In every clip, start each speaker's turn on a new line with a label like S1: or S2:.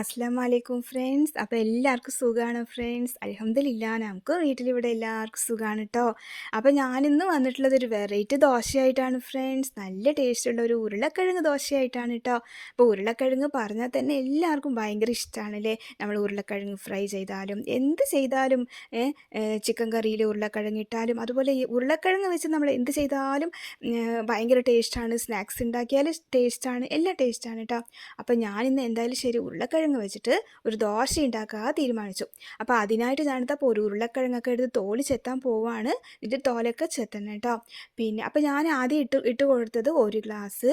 S1: വലൈക്കും ഫ്രണ്ട്സ്. അപ്പോൾ എല്ലാവർക്കും സുഖമാണ് ഫ്രണ്ട്സ്? അലഹമ്മദില്ല നമുക്ക് വീട്ടിലിവിടെ എല്ലാവർക്കും സുഖമാണ് കേട്ടോ അപ്പോൾ ഞാനിന്ന് വന്നിട്ടുള്ളത് ഒരു വെറൈറ്റി ദോശയായിട്ടാണ് ഫ്രണ്ട്സ്. നല്ല ടേസ്റ്റുള്ള ഒരു ഉരുളക്കിഴങ്ങ് ദോശയായിട്ടാണ് കേട്ടോ അപ്പോൾ ഉരുളക്കിഴങ്ങ് പറഞ്ഞാൽ തന്നെ എല്ലാവർക്കും ഭയങ്കര ഇഷ്ടമാണല്ലേ നമ്മൾ ഉരുളക്കിഴങ്ങ് ഫ്രൈ ചെയ്താലും എന്ത് ചെയ്താലും ചിക്കൻ കറിയിൽ ഉരുളക്കിഴങ്ങ് ഇട്ടാലും അതുപോലെ ഈ ഉരുളക്കിഴങ്ങ് വെച്ച് നമ്മൾ എന്ത് ചെയ്താലും ഭയങ്കര ടേസ്റ്റാണ് സ്നാക്സ് ഉണ്ടാക്കിയാൽ ടേസ്റ്റാണ് എല്ലാ ടേസ്റ്റാണ് കേട്ടോ അപ്പോൾ ഞാനിന്ന് എന്തായാലും ശരി ഉരുളക്കിഴങ്ങ് വെച്ചിട്ട് ഒരു ദോശ ഉണ്ടാക്കാൻ തീരുമാനിച്ചു. അപ്പോൾ അതിനായിട്ട് ഞാനിതപ്പോൾ ഒരു ഉരുളക്കിഴങ്ങൊക്കെ എടുത്ത് തോൽ ചെത്താൻ പോവാണ്. ഇതിന്റെ തോലൊക്കെ ചെത്തണം കേട്ടോ. പിന്നെ അപ്പോൾ ഞാൻ ആദ്യം ഇട്ട് ഇട്ട് കൊടുത്തത് ഒരു ഗ്ലാസ്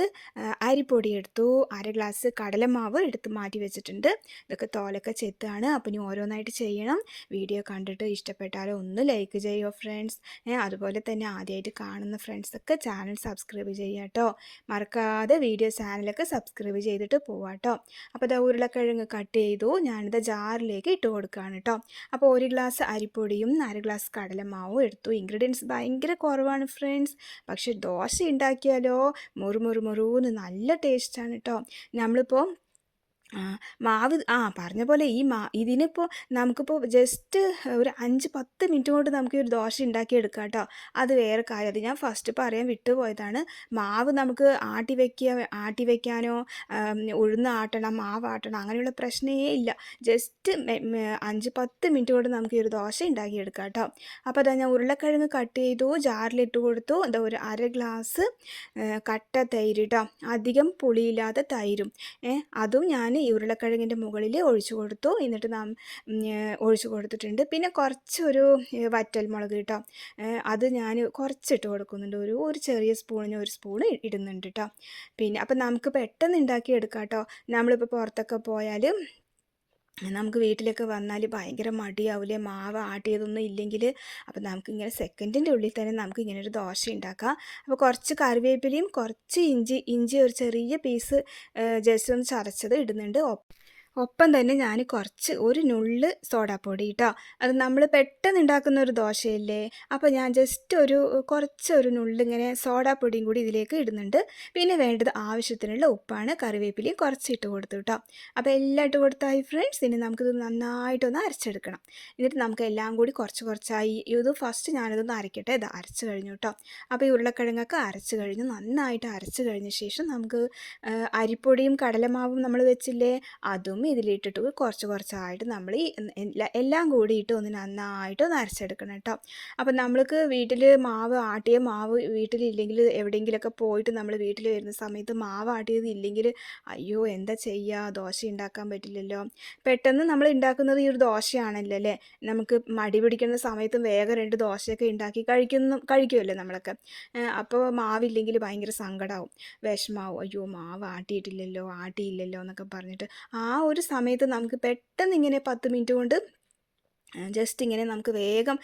S1: അരിപ്പൊടി എടുത്തു. അര ഗ്ലാസ് കടലമാവ് എടുത്ത് മാറ്റി വെച്ചിട്ടുണ്ട്. ഇതൊക്കെ തോലൊക്കെ ചെത്താണ്. അപ്പോൾ ഇനി ഓരോന്നായിട്ട് ചെയ്യണം. വീഡിയോ കണ്ടിട്ട് ഇഷ്ടപ്പെട്ടാലോ ഒന്ന് ലൈക്ക് ചെയ്യുമോ ഫ്രണ്ട്സ് അതുപോലെ തന്നെ ആദ്യമായിട്ട് കാണുന്ന ഫ്രണ്ട്സൊക്കെ ചാനൽ സബ്സ്ക്രൈബ് ചെയ്യാം കേട്ടോ മറക്കാതെ വീഡിയോ ചാനലൊക്കെ സബ്സ്ക്രൈബ് ചെയ്തിട്ട് പോവാട്ടോ അപ്പോൾ ഇതാ ഉരുളക്കിഴങ്ങ് കട്ട് ചെയ്തു ഞാനിത് ജാറിലേക്ക് ഇട്ട് കൊടുക്കുകയാണ് കേട്ടോ അപ്പോൾ ഒരു ഗ്ലാസ് അരിപ്പൊടിയും അര ഗ്ലാസ് കടലമാവും എടുത്തു. ഇൻഗ്രീഡിയൻസ് ഭയങ്കര കുറവാണ് ഫ്രണ്ട്സ് പക്ഷേ ദോശ ഉണ്ടാക്കിയാലോ? മുറു മുറു മുറുന്ന് നല്ല ടേസ്റ്റാണ് കേട്ടോ നമ്മളിപ്പോൾ ആ മാവ് ആ പറഞ്ഞ പോലെ ഈ മാ ഇതിനിപ്പോൾ നമുക്കിപ്പോൾ ജസ്റ്റ് ഒരു അഞ്ച് പത്ത് മിനിറ്റ് കൊണ്ട് നമുക്ക് ഒരു ദോശ ഉണ്ടാക്കിയെടുക്കാം കേട്ടോ അത് വേറെ കാര്യം. അത് ഞാൻ ഫസ്റ്റ് പറയാൻ വിട്ടുപോയതാണ്. മാവ് നമുക്ക് ആട്ടി വയ്ക്കുക ആട്ടി വയ്ക്കാനോ ഉഴുന്ന് ആട്ടണം മാവ് ആട്ടണം അങ്ങനെയുള്ള പ്രശ്നമേ ഇല്ല. ജസ്റ്റ് അഞ്ച് പത്ത് മിനിറ്റ് കൊണ്ട് നമുക്ക് ഒരു ദോശ ഉണ്ടാക്കിയെടുക്കാം കേട്ടോ അപ്പോൾ അതാ ഞാൻ ഉരുളക്കിഴങ്ങ് കട്ട് ചെയ്തു ജാറിലിട്ട് കൊടുത്തു. എന്താ ഒരു അര ഗ്ലാസ് കട്ട തൈര് കേട്ടോ അധികം പുളിയില്ലാത്ത തൈരും. അതും ഞാൻ ഈ ഉരുളക്കിഴങ്ങിന്റെ മുകളിൽ ഒഴിച്ചു കൊടുത്തു. എന്നിട്ട് നാം ഒഴിച്ചു കൊടുത്തിട്ടുണ്ട്. പിന്നെ കുറച്ചൊരു വറ്റൽ മുളക് കേട്ടോ. അത് ഞാൻ കുറച്ചിട്ട് കൊടുക്കുന്നുണ്ട്. ഒരു ഒരു ചെറിയ സ്പൂണിന് ഒരു സ്പൂൺ ഇടുന്നുണ്ട് കേട്ടോ. പിന്നെ അപ്പം നമുക്ക് പെട്ടെന്ന് ഉണ്ടാക്കി എടുക്കാം കേട്ടോ. നമ്മളിപ്പോൾ പുറത്തൊക്കെ പോയാൽ നമുക്ക് വീട്ടിലൊക്കെ വന്നാൽ ഭയങ്കര മടിയാവില്ലേ മാവ് ആട്ടിയതൊന്നും ഇല്ലെങ്കിൽ അപ്പോൾ നമുക്ക് ഇങ്ങനെ സെക്കൻഡിന്റെ ഉള്ളിൽ തന്നെ നമുക്ക് ഇങ്ങനെ ഒരു ദോശ ഉണ്ടാക്കാം അപ്പോൾ കുറച്ച് കറിവേപ്പിലയും കുറച്ച് ഇഞ്ചി ഇഞ്ചി ഒരു ചെറിയ പീസ് ജസ്റ്റ് ഒന്ന് ചതച്ചത് ഇടുന്നുണ്ട്. ഒപ്പം തന്നെ ഞാൻ കുറച്ച് ഒരു നുള്ള് സോഡാപ്പൊടി കേട്ടോ അത് നമ്മൾ പെട്ടെന്ന് ഉണ്ടാക്കുന്ന ഒരു ദോശയല്ലേ? അപ്പോൾ ഞാൻ ജസ്റ്റ് ഒരു കുറച്ച് ഒരു നുള്ള് ഇങ്ങനെ സോഡാപ്പൊടിയും കൂടി ഇതിലേക്ക് ഇടുന്നുണ്ട്. പിന്നെ വേണ്ടത് ആവശ്യത്തിനുള്ള ഉപ്പാണ് കറിവേപ്പിലയും കുറച്ച് ഇട്ട് കൊടുത്തു കേട്ടോ അപ്പോൾ എല്ലാം ഇട്ട് കൊടുത്തായി ഫ്രണ്ട്സ് ഇനി നമുക്കിത് നന്നായിട്ടൊന്ന് അരച്ചെടുക്കണം. എന്നിട്ട് നമുക്ക് എല്ലാം കൂടി കുറച്ച് കുറച്ചായി. ഇത് ഫസ്റ്റ് ഞാനിതൊന്ന് അരയ്ക്കട്ടെ ഇത് അരച്ച് കഴിഞ്ഞു കേട്ടോ അപ്പോൾ ഈ ഉരുളക്കിഴങ്ങൊക്കെ അരച്ച് കഴിഞ്ഞ്. നന്നായിട്ട് അരച്ച് കഴിഞ്ഞ ശേഷം നമുക്ക് അരിപ്പൊടിയും കടലമാവും നമ്മൾ വെച്ചില്ലേ? അതും ഇതിലിട്ടിട്ട് കുറച്ച് കുറച്ചായിട്ട് നമ്മൾ എല്ലാം കൂടിയിട്ട് ഒന്ന് നന്നായിട്ട് ഒന്ന് അരച്ചെടുക്കണം കേട്ടോ. അപ്പം നമ്മൾക്ക് വീട്ടിൽ മാവ് ആട്ടിയ മാവ് വീട്ടിലില്ലെങ്കിൽ എവിടെയെങ്കിലുമൊക്കെ പോയിട്ട് നമ്മൾ വീട്ടിൽ വരുന്ന സമയത്ത് മാവ് ആട്ടിയത് ഇല്ലെങ്കിൽ അയ്യോ എന്താ ചെയ്യുക ദോശ ഉണ്ടാക്കാൻ പറ്റില്ലല്ലോ. പെട്ടെന്ന് നമ്മൾ ഉണ്ടാക്കുന്നത് ഈ ഒരു ദോശയാണല്ലോ അല്ലേ? നമുക്ക് മടി പിടിക്കുന്ന സമയത്തും വേഗം രണ്ട് ദോശയൊക്കെ ഉണ്ടാക്കി കഴിക്കുന്നു കഴിക്കുമല്ലോ നമ്മളൊക്കെ. അപ്പോൾ മാവില്ലെങ്കിൽ ഭയങ്കര സങ്കടമാവും വിഷമാവും. അയ്യോ മാവ് ആട്ടിയിട്ടില്ലല്ലോ ആട്ടിയില്ലല്ലോ എന്നൊക്കെ പറഞ്ഞിട്ട് ആ ഒരു സമയത്ത് നമുക്ക് പെട്ടെന്ന് ഇങ്ങനെ പത്ത് മിനിറ്റ് കൊണ്ട് ജസ്റ്റ് ഇങ്ങനെ നമുക്ക് വേഗം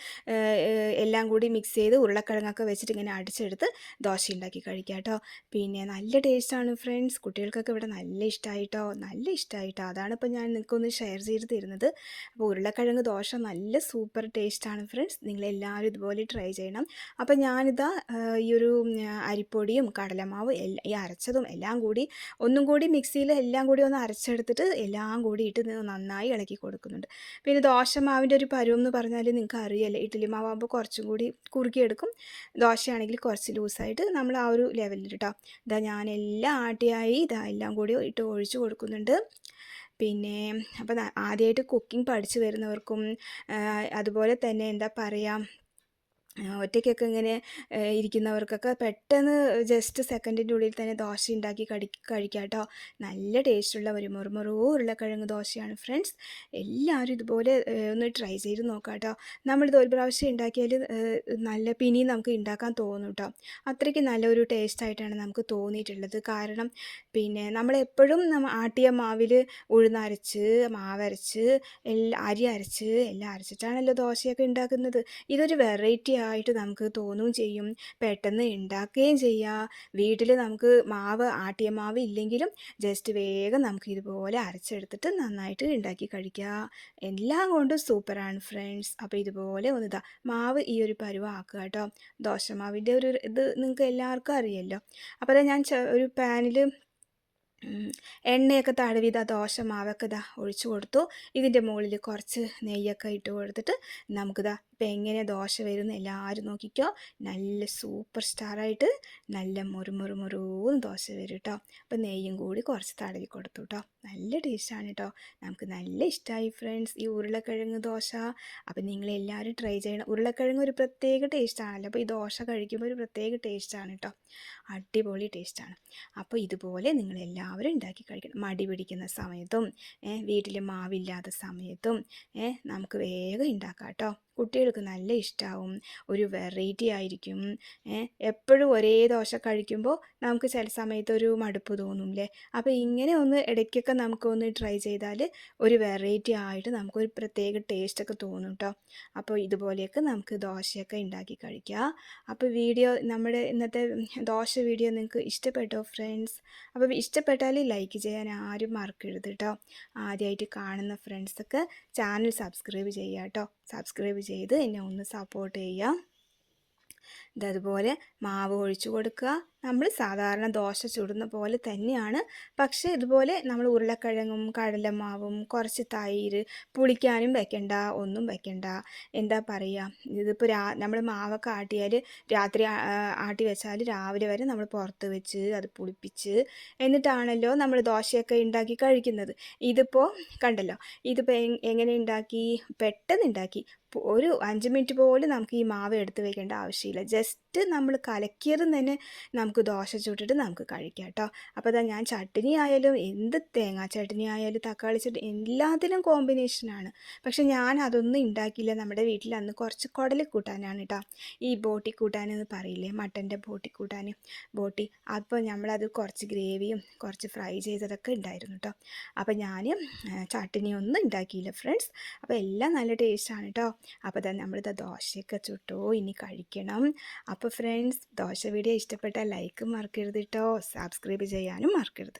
S1: എല്ലാം കൂടി മിക്സ് ചെയ്ത് ഉരുളക്കിഴങ്ങൊക്കെ വെച്ചിട്ട് ഇങ്ങനെ അടിച്ചെടുത്ത് ദോശ ഉണ്ടാക്കി കഴിക്കാം കേട്ടോ. പിന്നെ നല്ല ടേസ്റ്റാണ് ഫ്രണ്ട്സ് കുട്ടികൾക്കൊക്കെ ഇവിടെ നല്ല ഇഷ്ടമായിട്ടോ നല്ല ഇഷ്ടമായിട്ടോ അതാണ് ഇപ്പോൾ ഞാൻ നിങ്ങൾക്കൊന്ന് ഷെയർ ചെയ്ത് തരുന്നത്. അപ്പോൾ ഉരുളക്കിഴങ്ങ് ദോശ നല്ല സൂപ്പർ ടേസ്റ്റാണ് ഫ്രണ്ട്സ് നിങ്ങളെല്ലാവരും ഇതുപോലെ ട്രൈ ചെയ്യണം. അപ്പോൾ ഞാനിതാ ഈ ഒരു അരിപ്പൊടിയും കടലമാവ് എല്ലാം ഈ അരച്ചതും എല്ലാം കൂടി ഒന്നും കൂടി മിക്സിയിൽ എല്ലാം കൂടി ഒന്ന് അരച്ചെടുത്തിട്ട് എല്ലാം കൂടി ഇട്ട് നന്നായി ഇളക്കി കൊടുക്കുന്നുണ്ട്. പിന്നെ ദോശമാവിന്റെ ഒരു പരുവം എന്ന് പറഞ്ഞാൽ നിങ്ങൾക്ക് അറിയാമല്ലോ ഇഡ്ഡലി മാവാകുമ്പോൾ കുറച്ചും കൂടി കുറുക്കിയെടുക്കും ദോശയാണെങ്കിൽ കുറച്ച് ലൂസായിട്ട് നമ്മൾ ആ ഒരു ലെവലിൽ കേട്ടോ ഇതാ ഞാൻ എല്ലാം ആട്ടിയായി ഇതാ എല്ലാം കൂടി ഇട്ട് ഒഴിച്ചു കൊടുക്കുന്നുണ്ട്. പിന്നെ അപ്പം ആദ്യമായിട്ട് കുക്കിംഗ് പഠിച്ചു വരുന്നവർക്കും അതുപോലെ തന്നെ എന്താ പറയുക ഒറ്റയ്ക്കൊക്കെ ഇങ്ങനെ ഇരിക്കുന്നവർക്കൊക്കെ പെട്ടെന്ന് ജസ്റ്റ് സെക്കൻഡിന്റെ ഉള്ളിൽ തന്നെ ദോശ ഉണ്ടാക്കി കടി കഴിക്കാം കേട്ടോ നല്ല ടേസ്റ്റുള്ള ഒരു മുറുമുറു ഉരുളക്കിഴങ്ങ് ദോശയാണ് ഫ്രണ്ട്സ് എല്ലാവരും ഇതുപോലെ ഒന്ന് ട്രൈ ചെയ്ത് നോക്കാം കേട്ടോ നമ്മളിത് ഒരു പ്രാവശ്യം ഉണ്ടാക്കിയാൽ നല്ല പിനി നമുക്ക് ഉണ്ടാക്കാൻ തോന്നും കേട്ടോ അത്രയ്ക്ക് നല്ലൊരു ടേസ്റ്റായിട്ടാണ് നമുക്ക് തോന്നിയിട്ടുള്ളത്. കാരണം പിന്നെ നമ്മളെപ്പോഴും നമ്മ ആട്ടിയ മാവിൽ ഉഴുന്നരച്ച് മാവരച്ച് എല്ലാ അരി അരച്ച് എല്ലാം അരച്ചിട്ടാണല്ലോ ദോശയൊക്കെ ഉണ്ടാക്കുന്നത് ഇതൊരു വെറൈറ്റി ആയിട്ട് നമുക്ക് തോന്നുകയും ചെയ്യും. പെട്ടെന്ന് ഉണ്ടാക്കുകയും ചെയ്യാം. വീട്ടിൽ നമുക്ക് മാവ് ആട്ടിയ മാവ് ഇല്ലെങ്കിലും ജസ്റ്റ് വേഗം നമുക്ക് ഇതുപോലെ അരച്ചെടുത്തിട്ട് നന്നായിട്ട് ഉണ്ടാക്കി കഴിക്കുക എല്ലാം കൊണ്ടും സൂപ്പറാണ് ഫ്രണ്ട്സ് അപ്പോൾ ഇതുപോലെ ഒന്ന് ഇതാ മാവ് ഈ ഒരു പരുവ ആക്കുക കേട്ടോ. ദോശമാവിന്റെ ഒരു ഇത് നിങ്ങൾക്ക് എല്ലാവർക്കും അറിയാമല്ലോ അപ്പോൾ ഞാൻ ഒരു പാനിൽ എണ്ണയൊക്കെ തടവി ഇതാ ദോശ മാവൊക്കെ ഇതാ ഒഴിച്ചു കൊടുത്തു. ഇതിന്റെ മുകളിൽ കുറച്ച് നെയ്യൊക്കെ ഇട്ട് കൊടുത്തിട്ട് നമുക്കിതാ ഇപ്പം എങ്ങനെ ദോശ വരുന്ന എല്ലാവരും നോക്കിക്കോ. നല്ല സൂപ്പർ സ്റ്റാറായിട്ട് നല്ല മുറു മുറു മുറൂന്ന് ദോശ വരും കേട്ടോ അപ്പം നെയ്യും കൂടി കുറച്ച് തടവി കൊടുത്തു കേട്ടോ നല്ല ടേസ്റ്റാണ് കേട്ടോ നമുക്ക് നല്ല ഇഷ്ടമായി ഫ്രണ്ട്സ്. ഈ ഉരുളക്കിഴങ്ങ് ദോശ. അപ്പം നിങ്ങളെല്ലാവരും ട്രൈ ചെയ്യണം. ഉരുളക്കിഴങ്ങ് ഒരു പ്രത്യേക ടേസ്റ്റാണല്ലോ. അപ്പോൾ ഈ ദോശ കഴിക്കുമ്പോൾ ഒരു പ്രത്യേക ടേസ്റ്റാണ് കേട്ടോ അടിപൊളി ടേസ്റ്റാണ്. അപ്പോൾ ഇതുപോലെ നിങ്ങൾ എല്ലാവരും ഉണ്ടാക്കി കഴിക്കണം. മടി പിടിക്കുന്ന സമയത്തും വീട്ടിൽ മാവില്ലാത്ത സമയത്തും നമുക്ക് വേഗം ഉണ്ടാക്കാം കേട്ടോ കുട്ടികൾക്ക് നല്ല ഇഷ്ടമാവും ഒരു വെറൈറ്റി ആയിരിക്കും. എപ്പോഴും ഒരേ ദോശ കഴിക്കുമ്പോൾ നമുക്ക് ചില സമയത്ത് ഒരു മടുപ്പ് തോന്നും അല്ലേ അപ്പോൾ ഇങ്ങനെ ഒന്ന് ഇടയ്ക്കൊക്കെ നമുക്കൊന്ന് ട്രൈ ചെയ്താൽ ഒരു വെറൈറ്റി ആയിട്ട് നമുക്കൊരു പ്രത്യേക ടേസ്റ്റൊക്കെ തോന്നും കേട്ടോ അപ്പോൾ ഇതുപോലെയൊക്കെ നമുക്ക് ദോശയൊക്കെ ഉണ്ടാക്കി കഴിക്കാം. അപ്പോൾ വീഡിയോ നമ്മുടെ ഇന്നത്തെ ദോശ വീഡിയോ നിങ്ങൾക്ക് ഇഷ്ടപ്പെട്ടോ ഫ്രണ്ട്സ് അപ്പോൾ ഇഷ്ടപ്പെട്ടാൽ ലൈക്ക് ചെയ്യാൻ ആരും മറക്കരുത് കേട്ടോ ആദ്യമായിട്ട് കാണുന്ന ഫ്രണ്ട്സൊക്കെ ചാനൽ സബ്സ്ക്രൈബ് ചെയ്യുക കേട്ടോ സബ്സ്ക്രൈബ് ചെയ്ത് എന്നെ ഒന്ന് സപ്പോർട്ട് ചെയ്യുക. ഇതതുപോലെ മാവ് ഒഴിച്ചു കൊടുക്കുക. നമ്മൾ സാധാരണ ദോശ ചുടുന്ന പോലെ തന്നെയാണ്. പക്ഷേ ഇതുപോലെ നമ്മൾ ഉരുളക്കിഴങ്ങും കടലമാവും കുറച്ച് തൈര് പുളിക്കാനും വെക്കണ്ട ഒന്നും വെക്കണ്ട. എന്താ പറയുക ഇതിപ്പോൾ രാ നമ്മൾ മാവൊക്കെ ആട്ടിയാൽ രാത്രി ആട്ടി വെച്ചാൽ രാവിലെ വരെ നമ്മൾ പുറത്ത് വെച്ച് അത് പുളിപ്പിച്ച് എന്നിട്ടാണല്ലോ നമ്മൾ ദോശയൊക്കെ ഉണ്ടാക്കി കഴിക്കുന്നത്. ഇതിപ്പോൾ കണ്ടല്ലോ ഇതിപ്പോൾ എങ്- എങ്ങനെ ഉണ്ടാക്കി പെട്ടെന്ന് ഉണ്ടാക്കി ഒരു അഞ്ച് മിനിറ്റ് പോലും നമുക്ക് ഈ മാവ് എടുത്ത് വെക്കേണ്ട ആവശ്യമില്ല. ജസ്റ്റ് നമ്മൾ കലക്കിയത് തന്നെ നമുക്ക് ദോശ ചുട്ടിട്ട് നമുക്ക് കഴിക്കാം കേട്ടോ. അപ്പോൾ അതാ ഞാൻ ചട്നി ആയാലും എന്ത് തേങ്ങാ ചട്നി ആയാലും തക്കാളി ചട്നി എല്ലാത്തിനും കോമ്പിനേഷനാണ് പക്ഷെ ഞാൻ അതൊന്നും ഉണ്ടാക്കിയില്ല നമ്മുടെ വീട്ടിൽ അന്ന് കുറച്ച് കുടൽ കൂട്ടാനാണ് കേട്ടോ ഈ ബോട്ടി കൂട്ടാൻ എന്ന് പറയില്ലേ? മട്ടന്റെ ബോട്ടി കൂട്ടാൻ ബോട്ടി. അപ്പോൾ നമ്മളത് കുറച്ച് ഗ്രേവിയും കുറച്ച് ഫ്രൈ ചെയ്തതൊക്കെ ഉണ്ടായിരുന്നു കേട്ടോ അപ്പോൾ ഞാൻ ചട്നി ഒന്നും ഉണ്ടാക്കിയില്ല ഫ്രണ്ട്സ്. അപ്പോൾ എല്ലാം നല്ല ടേസ്റ്റാണ് കേട്ടോ അപ്പോൾ തന്നെ നമ്മളിത് ദോശയൊക്കെ ചുട്ടോ ഇനി കഴിക്കണം. അപ്പോൾ ഫ്രണ്ട്സ് ദോശ വീഡിയോ ഇഷ്ടപ്പെട്ടാൽ ലൈക്ക് മറക്കരുത് കേട്ടോ സബ്സ്ക്രൈബ് ചെയ്യാനും മറക്കരുത്.